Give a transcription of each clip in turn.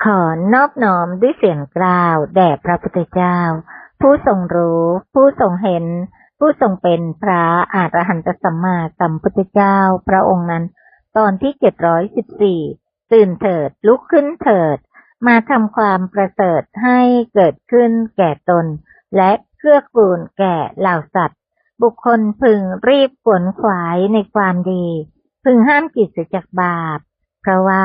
ขอนอบน้อมด้วยเสียงกล่าว แด่พระพุทธเจ้า ผู้ทรงรู้ ผู้ทรงเห็น ผู้ทรงเป็นพระอาหารหันตสัมมาสัมพุทธเจ้า พระองค์นั้น ตอนที่เจ็ดร้อยสิบสี่ตื่นเถิดลุกขึ้นเถิด มาทำความประเสริฐให้เกิดขึ้นแก่ตน และเกื้อกูลแก่เหล่าสัตว์ บุคคลพึงรีบขวนขวายในความดี พึงห้ามกิจเสียจากบาป เพราะว่า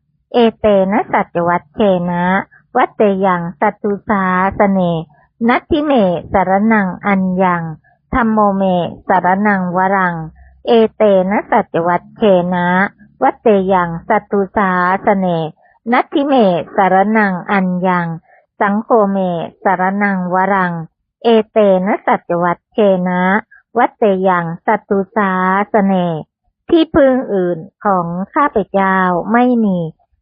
เอเตนะสัจวัตเชนะ วัตเตยังสัตตุสาสเน นัตทิเมสารนังอัญญังธรรมโมเมสารนังวรัง เอเตนะสัจวัตเชนะ วัตเตยังสัตตุสาสเน นัตทิเมสารนังอัญญัง สังโฆเมสารนังวรัง เอเตนะสัจวัตเชนะ วัตเตยังสัตตุสาสเน ที่พึ่งอื่นของข้าพเจ้าไม่มี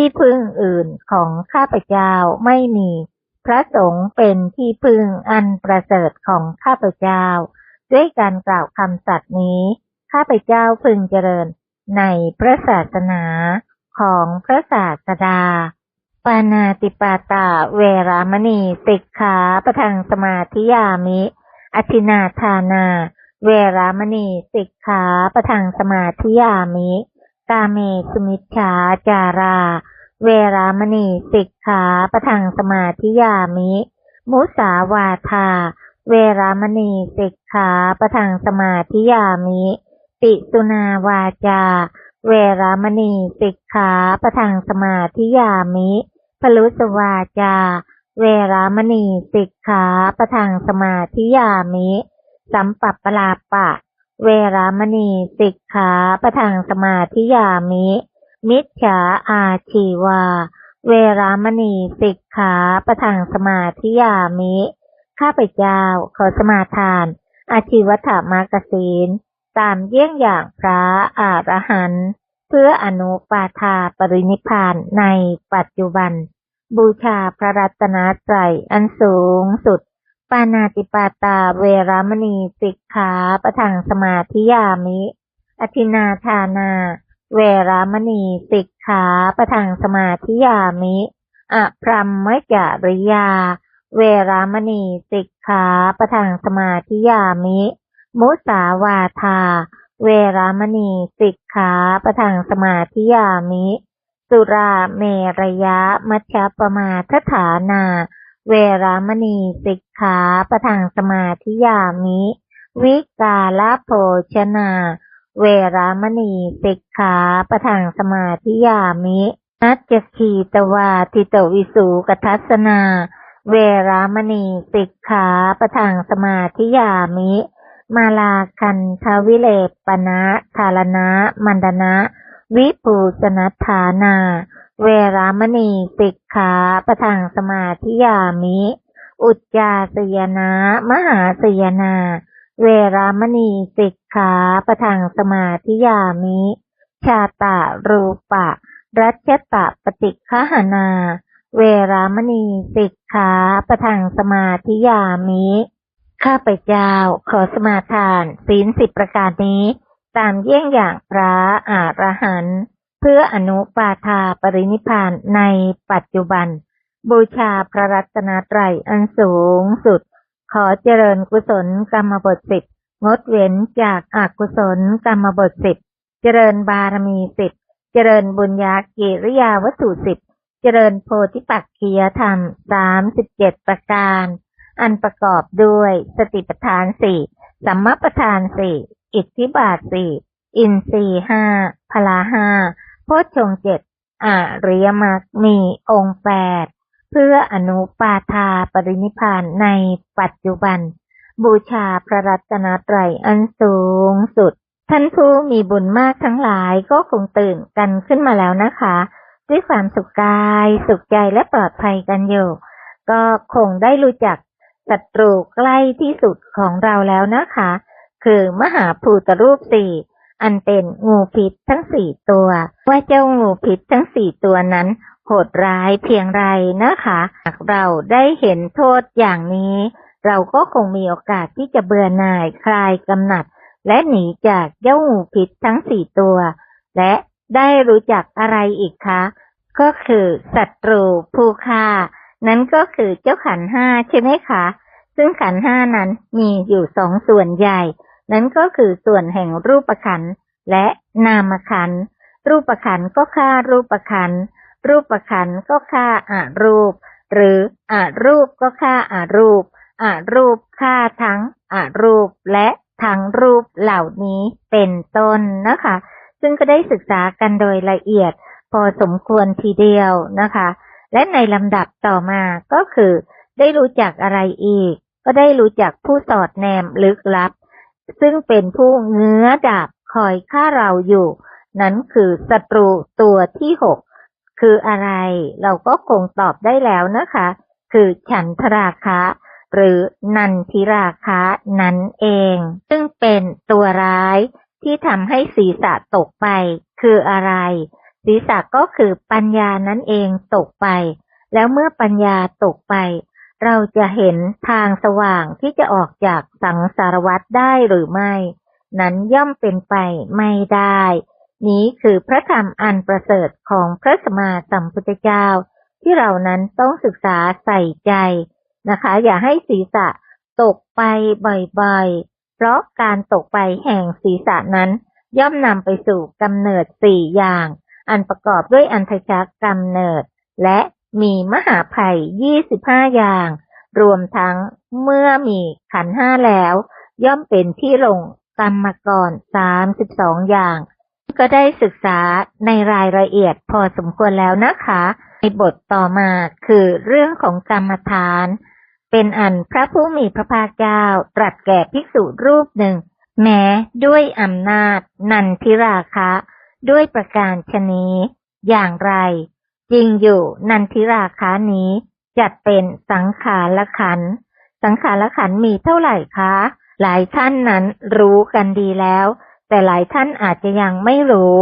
ที่พึ่งอื่นของข้าพเจ้าไม่มี พระสงฆ์เป็นที่พึ่งอันประเสริฐของข้าพเจ้า ด้วยการกล่าวคำสัตย์นี้ ข้าพเจ้าพึงเจริญในพระศาสนาของพระศาสดา ปานาติปาตาเวรามณีติกขาประทังสมาธิยามิ อธินาทานา เวรามณีสิกขาประทังสมาธิยามิ กาเมสุมิชฌาจารา เวรามณีสิกขาประทังสมาธิยามิ มุสาวาทา เวรามณีสิกขาประทังสมาธิยามิปิสุนาวาจา เวรามณีสิกขาประทังสมาธิยามิพลุสวาจา เวรามณีสิกขาประทังสมาธิยามิ สัมปัปปลาปะ เวรามณีสิกขาประทังสมาธิยามิ มิจฉาอาชีวา เวรามณีสิกขาประทังสมาธิยามิ ข้าพเจ้าขอสมาทาน อาชีวถามากศีลตามเยี่ยงอย่างพระอรหันต์เพื่ออนุปาทาปรินิพานในปัจจุบัน บูชาพระรัตนตรัยอันสูงสุด ปานาติปาตาเวรามณีสิกขาประทังสมาธิยามิ อธินาทานา เวรามณีสิกขาประทังสมาธิยามิ อพรหมจริยา เวรามณีสิกขาประทังสมาธิยามิ มุสาวาทา เวรามณีสิกขาประทังสมาธิยามิ สุราเมรยะมัชฌปมาทฐานา เวรามณีสิกขาประทังสมาธิยามิ วิกาลโภชนา เวรามณีสิกขาประทังสมาธิยามินัจจคีตวาทิตวิสูกทัสนา เวรามณีสิกขาประทังสมาธิยามิ มาลาคันทวิเลปนะทารณะ มันดนะ วิปูสนัฐานา เวรามณีสิกขาประทังสมาธิยามิ อุจจาสยนะมหาสยนา เวรามณีสิกขาประทังสมาธิยามิ ชาตะรูปะ รัชตะปฏิฆหนา เวรามณีสิกขาประทังสมาธิยามิ ข้าพเจ้าขอสมาทานศีลสิบประการนี้ ตามเยี่ยงอย่างพระอรหันต์ เพื่ออนุปาทาปรินิพานในปัจจุบัน บูชาพระรัตนตรัยอันสูงสุด ขอเจริญกุศลกรรมบทสิบงดเว้นจากอากุศลกรรมบทสิบเจริญบารมีสิบเจริญบุญญากิริยาวัตถุสิบเจริญโพธิปักขียธรรมสามสิบเจ็ดประการ อันประกอบด้วยสติปัฏฐานสี่สัมมาปัฏฐานสี่อิทธิบาทสี่อินทรีห้าพละห้า พชฌงเจ็ดอริยมรรคมีองค์แปดเพื่ออนุปาทาปรินิพพานในปัจจุบัน บูชาพระรัตนตรัยอันสูงสุด ท่านผู้มีบุญมากทั้งหลายก็คงตื่นกันขึ้นมาแล้วนะคะ ด้วยความสุขกาย สุขใจและปลอดภัยกันอยู่ ก็คงได้รู้จักศัตรูใกล้ที่สุดของเราแล้วนะคะ คือมหาภูตรูปสี่ อันเป็นงูพิษทั้งสี่ตัว ว่าเจ้างูพิษทั้งสี่ตัวนั้น โหดร้ายเพียงไรนะคะหากเราได้เห็นโทษอย่างนี้ เราก็คงมีโอกาสที่จะเบื่อหน่ายคลายกำหนัด และหนีจากเจ้างูพิษทั้งสี่ตัว และได้รู้จักอะไรอีกคะ ก็คือศัตรูผู้ฆ่า นั้นก็คือเจ้าขันห้าใช่ไหมคะ ซึ่งขันห้านั้นมีอยู่สองส่วนใหญ่ นั้นก็คือส่วนแห่งรูปขันธ์และนามขันธ์รูปขันธ์ก็ฆ่ารูปขันธ์รูปขันธ์ก็ฆ่าอารูป หรืออารูปก็ฆ่าอารูปอารูปฆ่าทั้งอารูปและทั้งรูปเหล่านี้เป็นต้นนะคะ ซึ่งก็ได้ศึกษากันโดยละเอียดพอสมควรทีเดียวนะคะ และในลำดับต่อมาก็คือ ได้รู้จักอะไรอีก ก็ได้รู้จักผู้สอดแนมลึกลับ ซึ่งเป็นผู้เงื้อดาบคอยฆ่าเราอยู่ นั้นคือศัตรูตัวที่หกคืออะไรเราก็คงตอบได้แล้วนะคะ คือฉันทราคะ หรือนันทิราคะนั่นเอง ซึ่งเป็นตัวร้ายที่ทำให้ศีรษะตกไป คืออะไร ศีรษะก็คือปัญญานั่นเองตกไป แล้วเมื่อปัญญาตกไป เราจะเห็นทางสว่างที่จะออกจากสังสารวัฏได้หรือไม่ นั้นย่อมเป็นไปไม่ได้ นี้คือพระธรรมอันประเสริฐของพระสมมาสัมพุทธเจ้า ที่เรานั้นต้องศึกษาใส่ใจนะคะ อย่าให้ศีรษะตกไปบ่อยๆ เพราะการตกไปแห่งศีรษะนั้น ย่อมนำไปสู่กำเนิดสี่อย่าง อันประกอบด้วยอันทชักกำเนิด และ มีมหาภัยยี่สิบห้าอย่าง รวมทั้งเมื่อมีขันห้าแล้ว ย่อมเป็นที่ลงกรรมกรสามสิบสองอย่าง ก็ได้ศึกษาในรายละเอียดพอสมควรแล้วนะคะ ในบทต่อมาคือเรื่องของกรรมฐาน เป็นอันพระผู้มีพระภาคเจ้าตรัสแก่ภิกษุรูปหนึ่ง แม้ด้วยอำนาจนันทิราคะ ด้วยประการชนีอย่างไร จริงอยู่นันทิราคะนี้จัดเป็นสังขารขัน สังขารขันมีเท่าไหร่คะ หลายท่านนั้นรู้กันดีแล้ว แต่หลายท่านอาจจะยังไม่รู้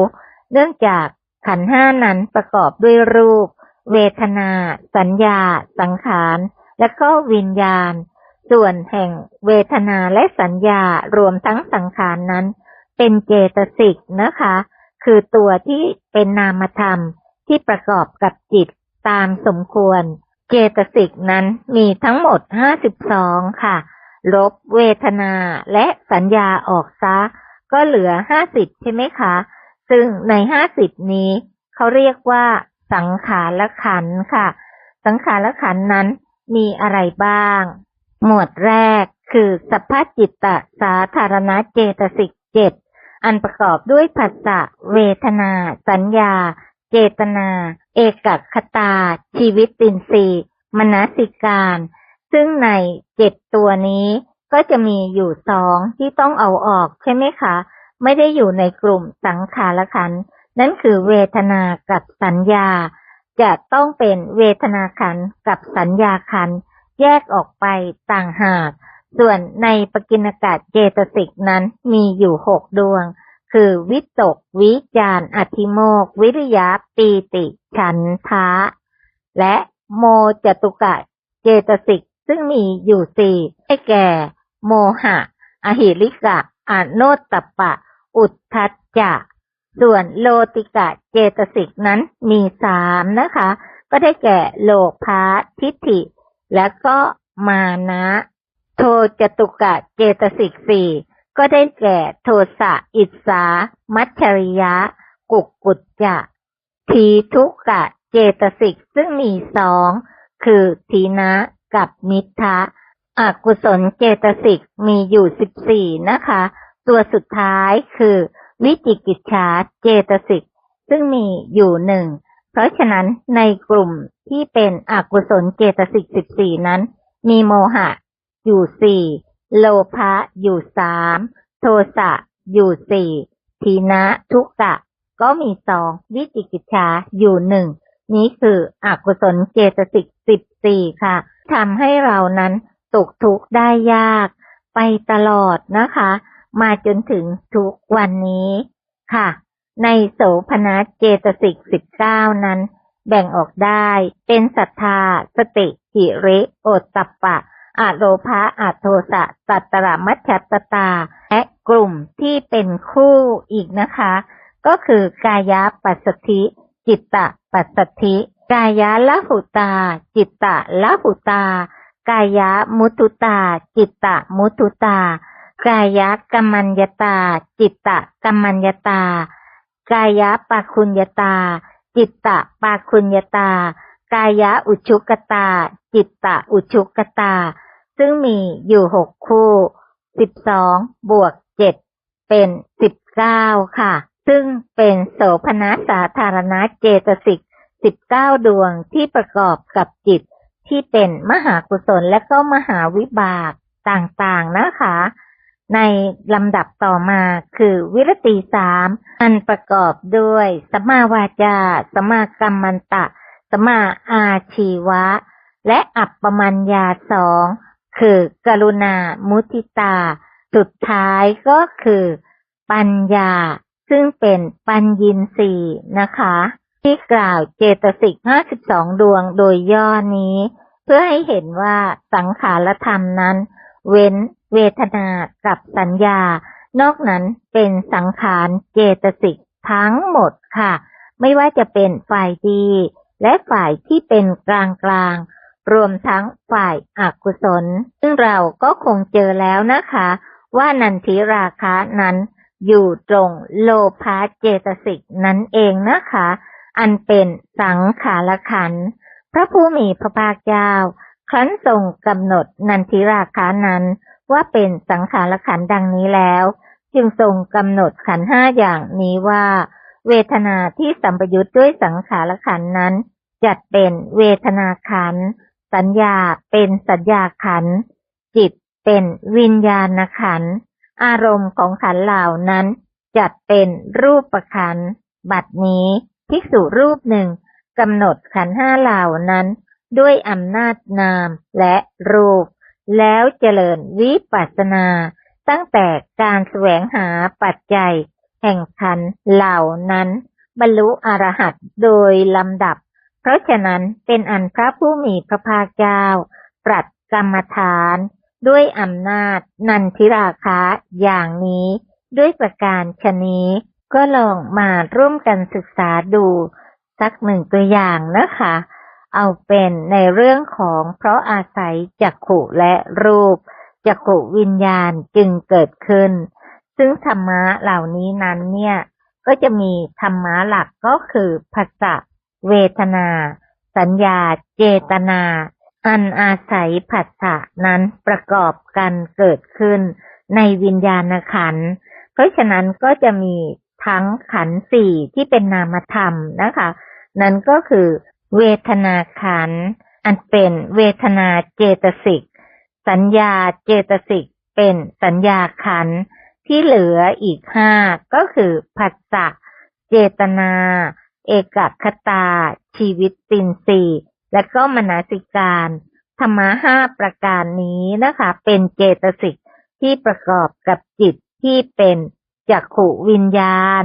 เนื่องจากขันห้านั้นประกอบด้วยรูป เวทนา สัญญา สังขาร และก็วิญญาณ ส่วนแห่งเวทนาและสัญญารวมทั้งสังขารนั้น เป็นเจตสิกนะคะ คือตัวที่เป็นนามธรรม ที่ประกอบกับจิตตามสมควร เจตสิกนั้นมีทั้งหมด 52 ค่ะ ลบเวทนาและสัญญาออกซะ ก็เหลือ 50 ใช่ไหมคะ ซึ่งใน 50 นี้ เขาเรียกว่า สังขารขันค่ะ สังขารขันนั้นมีอะไรบ้าง หมวดแรกคือสัพพจิตตสาธารณเจตสิกเจ็ดอันประกอบด้วยผัสสะเวทนา สัญญา เจตนา เอกคตา ชีวิตตินทรีย์มนสิการ ซึ่งในเจ็ดตัวนี้ก็จะมีอยู่สองที่ต้องเอาออกใช่ไหมคะ ไม่ได้อยู่ในกลุ่มสังขารขัน นั่นคือเวทนากับสัญญา จะต้องเป็นเวทนาขันกับสัญญาขัน แยกออกไปต่างหาก ส่วนในปกิณกาศเจตสิกนั้นมีอยู่หกดวง คือวิตก วิจารอธิโมก วิริยะปีติ ฉันทะ และโมจตุกะเจตสิก ซึ่งมีอยู่สี่ได้แก่ โมหะ อหิริกะอโนตตปะ อุทธัจจะส่วนโลติกะเจตสิกนั้นมีสามนะคะ ก็ได้แก่โลภะทิฏฐิ และก็มานะ โทจตุกะเจตสิกสี่ ก็ได้แก่โทสะ อิสา มัชชริยะ กุกกุจจะ ทีทุกะ เจตสิกซึ่งมีสอง คือทีนะกับมิทะอกุศลเจตสิกมีอยู่สิบสี่นะคะ ตัวสุดท้ายคือวิจิกิจฉาเจตสิกซึ่งมีอยู่หนึ่ง เพราะฉะนั้นในกลุ่มที่เป็นอกุศลเจตสิกสิบสี่นั้น มีโมหะอยู่สี่ โลภะอยู่สามโทสะอยู่สี่ทีนะทุกะก็มีสองวิจิกิจฉาอยู่หนึ่งนี้คืออกุศลเจตสิกสิบสี่ค่ะทำให้เรานั้นตกทุกข์ได้ยาก ไปตลอดนะคะ มาจนถึงทุกวันนี้ค่ะ ในโสภณเจตสิกสิบเก้านั้น แบ่งออกได้เป็นศรัทธา สติหิริโอตตปปะ อะโลภะอะโทสะตัตตระมัชฌัตตตา และกลุ่มที่เป็นคู่อีกนะคะ ก็คือกายะปัสสธิจิตตะปัสสธิกายะละหุตา จิตตะละหุตา กายะมุตุตา จิตตะมุตุตา กายะกัมมัญญตา จิตตะกัมมัญญตา กายะปาคุญญตา จิตตะปาคุญญตากายะอุชุกตา จิตตะอุชุกตา ซึ่งมีอยู่หกคู่สิบสองบวกเจ็ดเป็นสิบเก้าค่ะ ซึ่งเป็นโสภณสาธารณเจตสิกสิบเก้าดวงที่ประกอบกับจิตที่เป็นมหากุศลและก็มหาวิบากต่างๆนะคะ ในลำดับต่อมาคือวิรติสามอันประกอบด้วยสมาวาจาสมากรรมันตะ สมาอาชีวะ และอัปปมัญญาสอง คือกรุณา มุทิตา สุดท้ายก็คือ ปัญญา ซึ่งเป็นปัญญินสีย์นะคะ ที่กล่าวเจตสิก 52 ดวงโดยย่อนี้ เพื่อให้เห็นว่าสังขารธรรมนั้น เว้นเวทนากับสัญญา นอกนั้นเป็นสังขารเจตสิกทั้งหมดค่ะ ไม่ว่าจะเป็นฝ่ายดี และฝ่ายที่เป็นกลางกลาง รวมทั้งฝ่ายอากุศล ซึ่งเราก็คงเจอแล้วนะคะ ว่านันทิราคะนั้นอยู่ตรงโลภะเจตสิกนั่นเองนะคะ อันเป็นสังขารขัน พระผู้มีพระภาคเจ้า ครั้นทรงกำหนดนันทิราคะนั้น ว่าเป็นสังขารขันดังนี้แล้ว จึงทรงกำหนดขันห้าอย่างนี้ว่า เวทนาที่สัมปยุทธ์ด้วยสังขารขันนั้น จัดเป็นเวทนาขัน สัญญาเป็นสัญญาขัน จิตเป็นวิญญาณขัน อารมณ์ของขันเหล่านั้นจัดเป็นรูปขัน บัดนี้ภิกษุรูปหนึ่งกำหนดขันห้าเหล่านั้น ด้วยอำนาจนามและรูป แล้วเจริญวิปัสสนา ตั้งแต่การแสวงหาปัจจัย แห่งขันเหล่านั้น บรรลุอรหัตโดยลำดับ เพราะฉะนั้นเป็นอันพระผู้มีพระภาคเจ้าปรัดกรรมฐาน ด้วยอำนาจ นันทิราคะอย่างนี้ ด้วยประการชนี้ ก็ลองมาร่วมกันศึกษาดู สักหนึ่งตัวอย่างนะคะ เอาเป็นในเรื่องของเพราะอาศัยจักขุและรูปจักขุวิญญาณจึงเกิดขึ้น ซึ่งธรรมะเหล่านี้นั้นเนี่ย ก็จะมีธรรมะหลักก็คือภาษะ เวทนา สัญญา เจตนา อันอาศัยผัสสะนั้นประกอบกันเกิดขึ้น ในวิญญาณขันธ์เพราะฉะนั้นก็จะมีทั้งขันธ์สี่ที่เป็นนามธรรมนะคะ นั่นก็คือเวทนาขันธ์อันเป็นเวทนาเจตสิก สัญญาเจตสิก เป็นสัญญาขันธ์ที่เหลืออีกห้าก็คือผัสสะเจตนา เอกคตา ชีวิตตินสีและก็มนาสิการธรรมะห้าประการนี้นะคะ เป็นเจตสิกที่ประกอบกับจิตที่เป็นจักขุวิญญาณ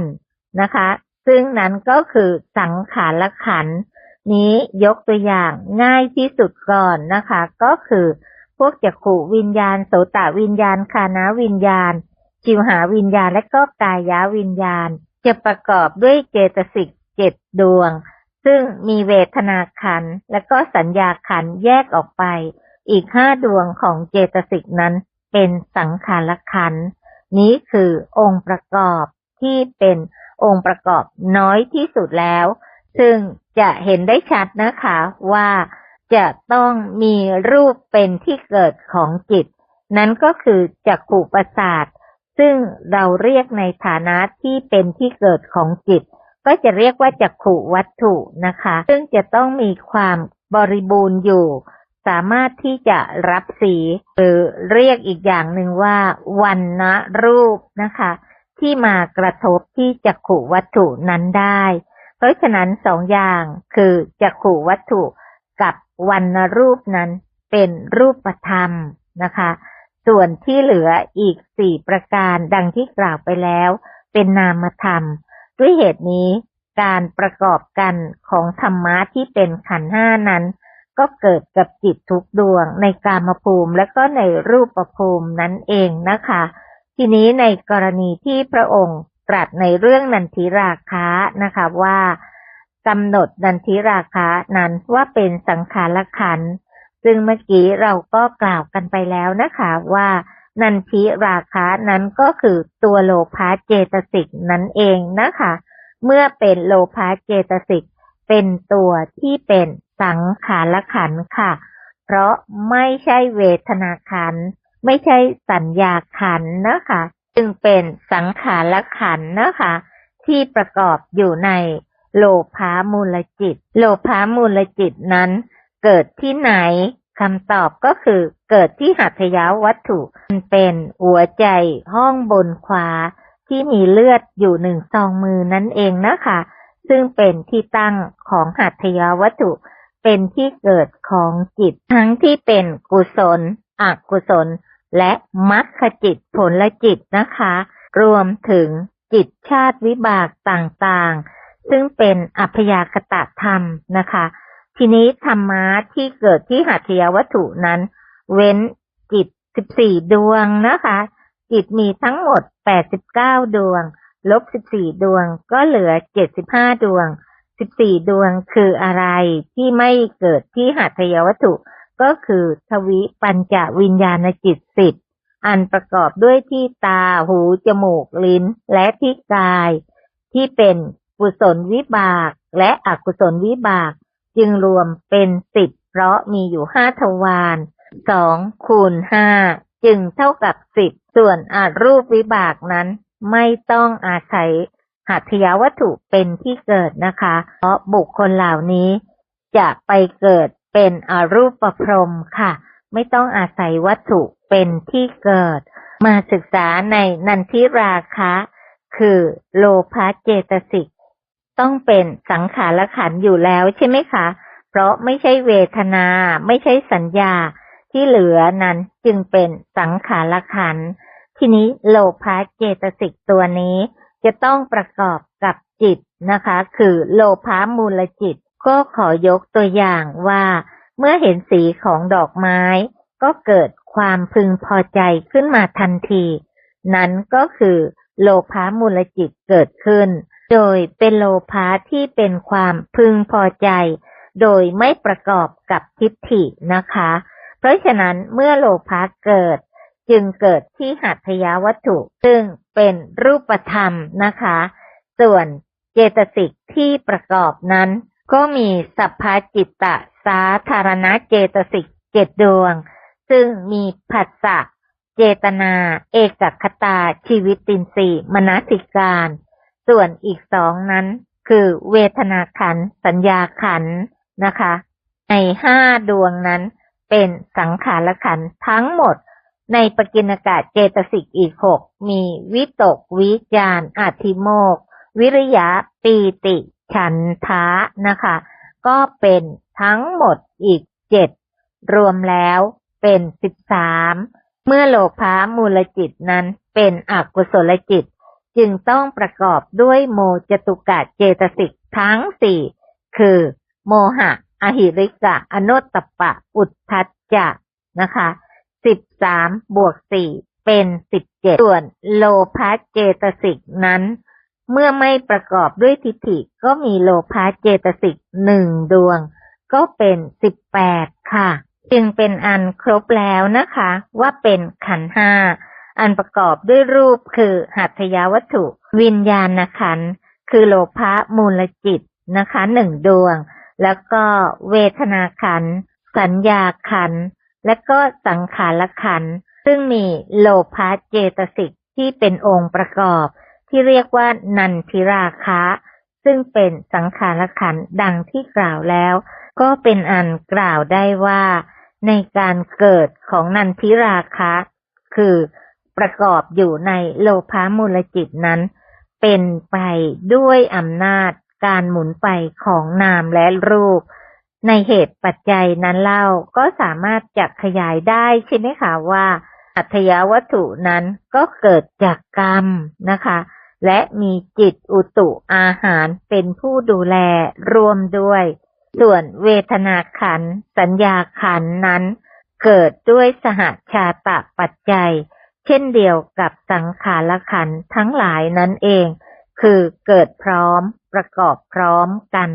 นะคะ ซึ่งนั้นก็คือสังขารขันนี้ยกตัวอย่างง่ายที่สุดก่อนนะคะ ก็คือพวกจักขุวิญญาณ โสตวิญญาณคานาวิญญาณจิวหาวิญญาณและก็กายวิญญาณ จะประกอบด้วยเจตสิก เจ็ดดวง ซึ่งมีเวทนาขันและก็สัญญาขันแยกออกไป อีกห้าดวงของเจตสิกนั้นเป็นสังขารขันนี้คือองค์ประกอบที่เป็นองค์ประกอบน้อยที่สุดแล้ว ซึ่งจะเห็นได้ชัดนะคะว่าจะต้องมีรูปเป็นที่เกิดของจิต นั้นก็คือจักขุประสาท ซึ่งเราเรียกในฐานะที่เป็นที่เกิดของจิต ก็จะเรียกว่าจักขุวัตถุนะคะ ซึ่งจะต้องมีความบริบูรณ์อยู่ สามารถที่จะรับสี หรือเรียกอีกอย่างหนึ่งว่าวันนะรูปนะคะ ที่มากระทบที่จักขุวัตถุนั้นได้ เพราะฉะนั้นสองอย่างคือจักขุวัตถุกับวันนรูปนั้นเป็นรูปธรรมนะคะ ส่วนที่เหลืออีกสี่ประการดังที่กล่าวไปแล้ว เป็นนามธรรม ด้วยเหตุนี้ การประกอบกันของธรรมะที่เป็นขันห้านั้น ก็เกิดกับจิตทุกดวงในกามภูมิและก็ในรูปภูมินั่นเองนะคะ ทีนี้ในกรณีที่พระองค์ตรัสในเรื่องนันทิราคะนะคะว่ากำหนดนันทิราคะนั้นว่าเป็นสังขารขันธ์ซึ่งเมื่อกี้เราก็กล่าวกันไปแล้วนะคะว่า นันทิราคะนั้นก็คือตัวโลภะเจตสิกนั่นเองนะคะ เมื่อเป็นโลภะเจตสิกเป็นตัวที่เป็นสังขารขันค่ะ เพราะไม่ใช่เวทนาขัน ไม่ใช่สัญญาขันนะคะ จึงเป็นสังขารขันนะคะ ที่ประกอบอยู่ในโลภามูลจิต โลภามูลจิตนั้น เกิดที่ไหนคำตอบก็คือ เกิดที่หัตถยาวัตถุเป็นหัวใจห้องบนขวา ที่มีเลือดอยู่หนึ่งซองมือนั่นเองนะคะ ซึ่งเป็นที่ตั้งของหัตถยาวัตถุ เป็นที่เกิดของจิต ทั้งที่เป็นกุศล อกุศล และมรรคจิตผลจิตนะคะ รวมถึงจิตชาติวิบากต่างๆ ซึ่งเป็นอัพยากตะธรรมนะคะ ทีนี้ธรรมะที่เกิดที่หัตถยาวัตถุนั้น เว้นจิต14ดวงนะคะ จิตมีทั้งหมด89ดวง ลบ14ดวงก็เหลือ75ดวง14ดวงคืออะไรที่ไม่เกิดที่หัตถยาวัตถุ ก็คือทวิปัญจวิญญาณจิตสิบอันประกอบด้วยที่ตาหูจมูกลิ้นและที่กาย ที่เป็นกุศลวิบากและอกุศลวิบาก จึงรวมเป็นสิบเพราะมีอยู่ห้าทวาร สองคูณห้าจึงเท่ากับสิบส่วนอารูปวิบากนั้น ไม่ต้องอาศัยหัตถยาวัตถุเป็นที่เกิดนะคะ เพราะบุคคลเหล่านี้ จะไปเกิดเป็นอารูปประพรมค่ะ ไม่ต้องอาศัยวัตถุเป็นที่เกิด มาศึกษาในนันทิราคะ คือโลภะเจตสิกต้องเป็นสังขารขันอยู่แล้วใช่ไหมคะ เพราะไม่ใช่เวทนา ไม่ใช่สัญญา ที่เหลือนั้นจึงเป็นสังขารขัน ทีนี้โลภะเจตสิกตัวนี้ จะต้องประกอบกับจิตนะคะ คือโลภะมูลจิต ก็ขอยกตัวอย่างว่า เมื่อเห็นสีของดอกไม้ ก็เกิดความพึงพอใจขึ้นมาทันที นั้นก็คือโลภะมูลจิตเกิดขึ้น โดยเป็นโลภะที่เป็นความพึงพอใจ โดยไม่ประกอบกับทิฏฐินะคะ เพราะฉะนั้นเมื่อโลภะเกิดจึงเกิดที่หัตถยาวัตถุ ซึ่งเป็นรูปธรรมนะคะ ส่วนเจตสิกที่ประกอบนั้น ก็มีสัพพจิตตสาธารณเจตสิกเจ็ดดวง ซึ่งมีผัสสะเจตนา เอกคตา ชีวิตตินสีมนสิการ ส่วนอีกสองนั้น คือเวทนาขัน สัญญาขันนะคะ ในห้าดวงนั้น เป็นสังขารขันทั้งหมด ในปกิณกะเจตสิกอีกหกมีวิตกวิจารอาธิโมก วิริยะปีติฉันทะนะคะ ก็เป็นทั้งหมดอีกเจ็ดรวมแล้วเป็นสิบสามเมื่อโลภะมูลจิตนั้นเป็นอกุศลจิต จึงต้องประกอบด้วยโมจตุกะเจตสิกทั้งสี่คือ โมหะ อหิริกะอโนตตปปะ อุทธัจจะนะคะสิบสามบวกสี่เป็นสิบเจ็ดส่วนโลภะเจตสิกนั้น เมื่อไม่ประกอบด้วยทิฏฐิก็มีโลภะเจตสิกหนึ่งดวง ก็เป็นสิบแปดค่ะ จึงเป็นอันครบแล้วนะคะ ว่าเป็นขันห้าอันประกอบด้วยรูปคือหัตถยาวัตถุ วิญญาณขันคือโลภะมูลจิตนะคะหนึ่งดวง แล้วก็เวทนาขัน สัญญาขัน และก็สังขารขัน ซึ่งมีโลภะเจตสิกที่เป็นองค์ประกอบ ที่เรียกว่านันทิราคะ ซึ่งเป็นสังขารขันดังที่กล่าวแล้ว ก็เป็นอันกล่าวได้ว่า ในการเกิดของนันทิราคะ คือประกอบอยู่ในโลภะมูลจิตนั้น เป็นไปด้วยอำนาจ การหมุนไปของนามและรูป ในเหตุปัจจัยนั้นเล่าก็สามารถจะขยายได้ใช่ไหมคะว่าอัธยาวัตถุนั้นก็เกิดจากกรรมนะคะ และมีจิตอุตุอาหารเป็นผู้ดูแลรวมด้วย ส่วนเวทนาขัน สัญญาขันนั้น เกิดด้วยสหชาตะปัจจัย เช่นเดียวกับสังขารขันทั้งหลายนั่นเอง คือเกิดพร้อม ประกอบพร้อมกัน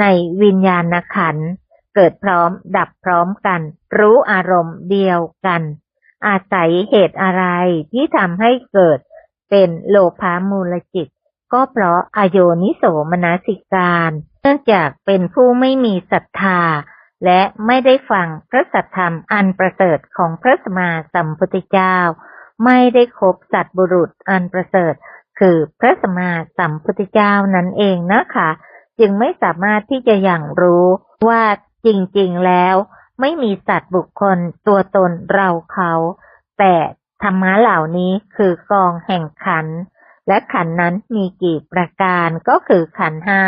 ในวิญญาณขันธ์เกิดพร้อมดับพร้อมกัน รู้อารมณ์เดียวกัน อาศัยเหตุอะไรที่ทำให้เกิดเป็นโลภามูลจิต ก็เพราะอโยนิโสมนสิการ เนื่องจากเป็นผู้ไม่มีศรัทธา และไม่ได้ฟังพระสัทธรรมอันประเสริฐของพระสมมาสัมพุทธเจ้า ไม่ได้คบสัตบุรุษอันประเสริฐ คือพระสมมาสัมพุทธเจ้านั่นเองนะคะ จึงไม่สามารถที่จะอย่างรู้ว่าจริงๆแล้วไม่มีสัตว์บุคคลตัวตนเราเขา แต่ธรรมะเหล่านี้คือกองแห่งขัน และขันนั้นมีกี่ประการก็คือขันห้า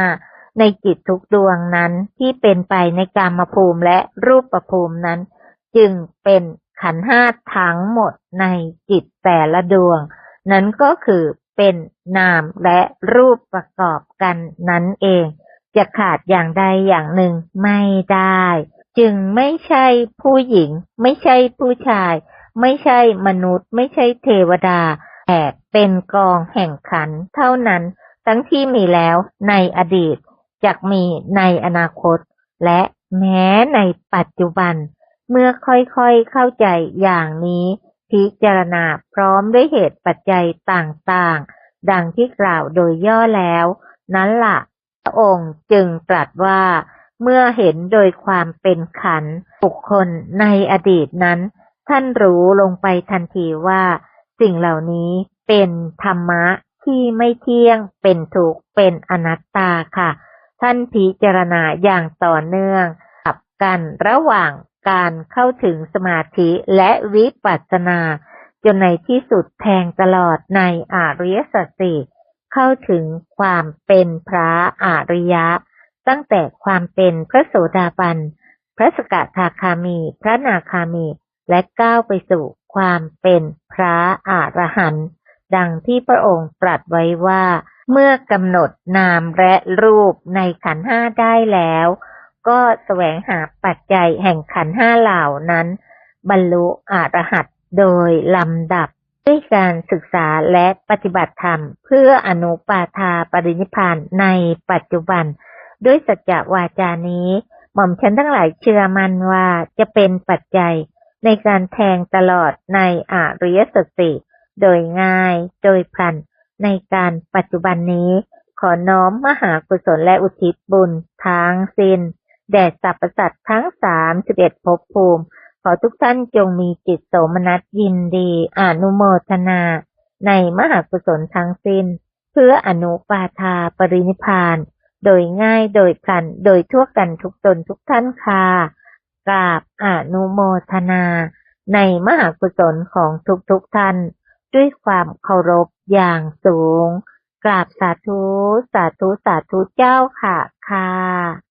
ในจิตทุกดวงนั้นที่เป็นไปในกามภูมิและรูปภูมินั้น จึงเป็นขันห้าทั้งหมดในจิตแต่ละดวง นั้นก็คือ เป็นนามและรูปประกอบกันนั่นเอง จะขาดอย่างใดอย่างหนึ่งไม่ได้ จึงไม่ใช่ผู้หญิง ไม่ใช่ผู้ชาย ไม่ใช่มนุษย์ ไม่ใช่เทวดาแต่เป็นกองแห่งขันเท่านั้น ทั้งที่มีแล้วในอดีตจะมีในอนาคต และแม้ในปัจจุบัน เมื่อค่อยๆเข้าใจอย่างนี้ พิจารณาพร้อมด้วยเหตุปัจจัยต่างๆ ดังที่กล่าวโดยย่อแล้ว นั้นละ่ะ พระองค์จึงตรัสว่า เมื่อเห็นโดยความเป็นขันธ์บุคคลในอดีตนั้น ท่านรู้ลงไปทันทีว่า สิ่งเหล่านี้เป็นธรรมะที่ไม่เที่ยงเป็นทุกเป็นอนัตตาค่ะ ท่านพิจารณาอย่างต่อเนื่องกับกันระหว่าง การเข้าถึงสมาธิและวิปัสสนา จนในที่สุดแทงตลอดในอริยสัจสี่เข้าถึงความเป็นพระอริยะ ตั้งแต่ความเป็นพระโสดาบัน พระสกทาคามี พระนาคามี และก้าวไปสู่ความเป็นพระอรหันต์ดังที่พระองค์ตรัสไว้ว่า เมื่อกำหนดนามและรูปในขันห้าได้แล้ว ก็แสวงหาปัจจัยแห่งขันห้าเหล่านั้น บรรลุอรหัตโดยลำดับด้วยการศึกษาและปฏิบัติธรรม เพื่ออนุปาทาปรินิพานในปัจจุบัน ด้วยสัจจวาจานี้ หม่อมฉันทั้งหลายเชื่อมั่นว่าจะเป็นปัจจัยในการแทงตลอดในอริยสัจสี่โดยง่ายโดยพลัน ในการปัจจุบันนี้ ขอน้อมมหากุศลและอุทิศบุญทั้งสิ้น แด่สรรพสัตว์ทั้งสามสิบเอ็ดภพภูมิ ขอทุกท่านจงมีจิตโสมนัสยินดีอนุโมทนา ในมหากุศลทั้งสิ้น เพื่ออนุปาทาปรินิพาน โดยง่ายโดยพลัน โดยทั่วกันทุกตนทุกท่านค่ะกราบอนุโมทนา ในมหากุศลของทุกๆทท่าน ด้วยความเคารพอย่างสูง กราบสาธุ สาธุ สาธุเจ้าค่ะค่ะ